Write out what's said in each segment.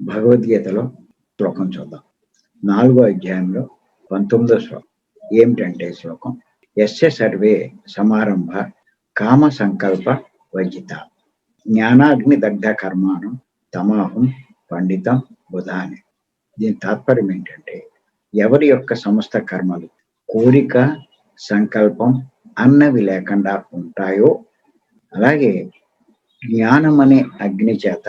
భగవద్గీతలో శ్లోకం చూద్దాం. నాలుగో అధ్యాయంలో పంతొమ్మిదో శ్లోకం ఏమిటంటే శ్లోకం? ఎస్య సర్వే సమారంభ కామ సంకల్ప వజిత జ్ఞానాగ్ని దగ్ధ కర్మాను తమాహం పండితం బుధాని. దీని తాత్పర్యం ఏంటంటే ఎవరి యొక్క సమస్త కర్మలు కోరిక సంకల్పం అన్నవి లేకుండా ఉంటాయో అలాగే జ్ఞానం అనే అగ్ని చేత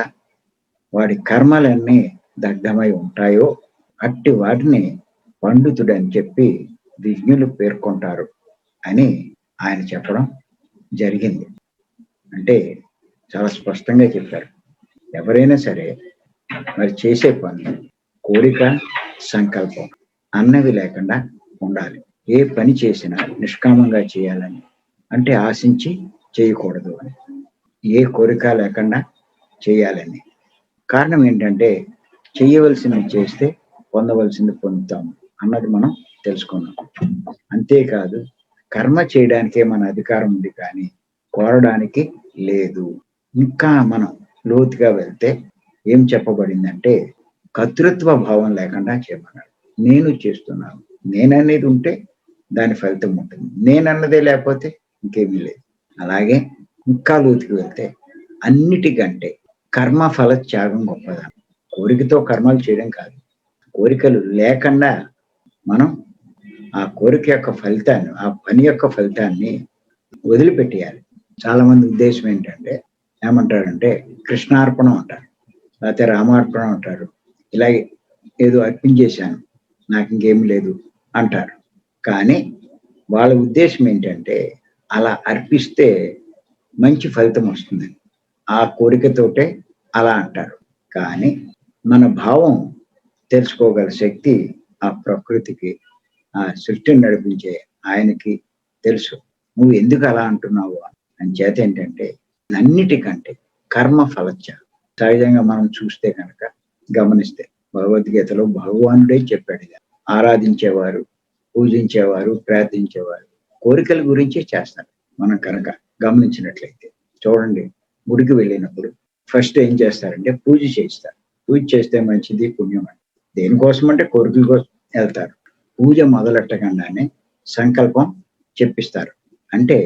వాడి కర్మలన్నీ దగ్ధమై ఉంటాయో అట్టి వాటిని పండితుడు అని చెప్పి విజ్ఞులు పేర్కొంటారు అని ఆయన చెప్పడం జరిగింది. అంటే చాలా స్పష్టంగా చెప్పారు. ఎవరైనా సరే మరి చేసే పని కోరిక సంకల్పం అన్నవి లేకుండా ఉండాలి. ఏ పని చేసినా నిష్కామంగా చేయాలని అంటే ఆశించి చేయకూడదు అని. ఏ కోరిక లేకుండా చేయాలని. కారణం ఏంటంటే చేయవలసింది చేస్తే పొందవలసింది పొందుతాము అన్నది మనం తెలుసుకున్నాం. అంతేకాదు కర్మ చేయడానికే మన అధికారం ఉంది కానీ కోరడానికి లేదు. ఇంకా మనం లోతుగా వెళ్తే ఏం చెప్పబడిందంటే కర్తృత్వ భావం లేకుండా చేయమన్నాడు. నేను చేస్తున్నాను. నేననేది ఉంటే దాని ఫలితం ఉంటుంది. నేనన్నదే లేకపోతే ఇంకేమీ లేదు. అలాగే ఇంకా లోతుకి వెళ్తే అన్నిటికంటే కర్మ ఫల త్యాగం గొప్పదా. కోరికతో కర్మలు చేయడం కాదు. కోరికలు లేకుండా మనం ఆ కోరిక యొక్క ఫలితాన్ని ఆ పని యొక్క ఫలితాన్ని వదిలిపెట్టేయాలి. చాలా మంది ఉద్దేశం ఏంటంటే ఏమంటారంటే కృష్ణార్పణం అంటారు. లేకపోతే రామార్పణం అంటారు. ఇలాగే ఏదో అర్పించేశాను నాకు ఇంకేం లేదు అంటారు. కానీ వాళ్ళ ఉద్దేశం ఏంటంటే అలా అర్పిస్తే మంచి ఫలితం వస్తుందని ఆ కోరికతోటే అలా అంటారు. కానీ మన భావం తెలుసుకోగల శక్తి ఆ ప్రకృతికి ఆ సృష్టిని నడిపించే ఆయనకి తెలుసు. నువ్వు ఎందుకు అలా అంటున్నావు? అని చేత ఏంటంటే అన్నిటికంటే కర్మ ఫలచ్చ. సహజంగా మనం చూస్తే కనుక గమనిస్తే భగవద్గీతలో భగవానుడే చెప్పాడు ఇది. ఆరాధించేవారు పూజించేవారు ప్రార్థించేవారు కోరికల గురించే చేస్తారు. మనం కనుక గమనించినట్లయితే చూడండి గుడికి వెళ్ళినప్పుడు ఫస్ట్ ఏం చేస్తారంటే పూజ చేస్తారు పూజ చేస్తే మంచిది పుణ్యం అంటే దేనికోసం అంటే కోరికల కోసం వెళ్తారు. పూజ మొదలెట్టకుండానే సంకల్పం చెప్పిస్తారు. అంటే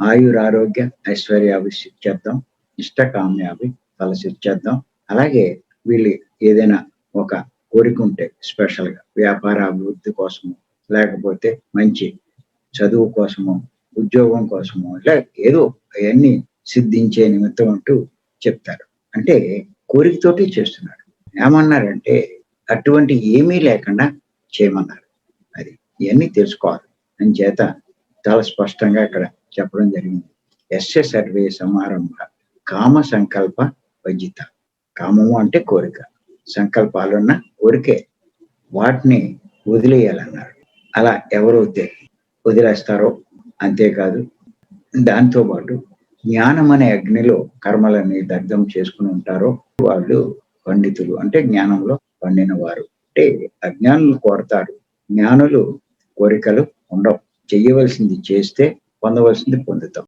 ఆయురారోగ్య ఐశ్వర్యాభి చేద్దాం ఇష్ట కామ్యాభి ఫల చేద్దాం అలాగే వీళ్ళు ఏదైనా ఒక కోరిక ఉంటే స్పెషల్గా వ్యాపార అభివృద్ధి కోసము లేకపోతే మంచి చదువు కోసము ఉద్యోగం కోసము ఇలా ఏదో అవన్నీ సిద్ధించే నిమిత్తం అంటూ చెప్తారు. అంటే కోరికతోటి చేస్తున్నారు ఏమన్నారంటే అటువంటి ఏమీ లేకుండా చేయమన్నారు. అది ఇవన్నీ తెలుసుకోవాలి. అని చేత చాలా స్పష్టంగా ఇక్కడ చెప్పడం జరిగింది. ఎస్య సర్వే సమారంభ కామ సంకల్ప వజిత. కామము అంటే కోరిక. సంకల్పాలున్న కోరికే. వాటిని వదిలేయాలన్నారు. అలా ఎవరైతే వదిలేస్తారో? అంతేకాదు దాంతో పాటు జ్ఞానం అనే అగ్నిలో కర్మలని దగ్ధం చేసుకుని ఉంటారో వాళ్ళు పండితులు. అంటే జ్ఞానంలో పండిన వారు అంటే అజ్ఞానులు కోరతారు. జ్ఞానులు కోరికలు ఉండవు. చెయ్యవలసింది చేస్తే పొందవలసింది పొందుతాం.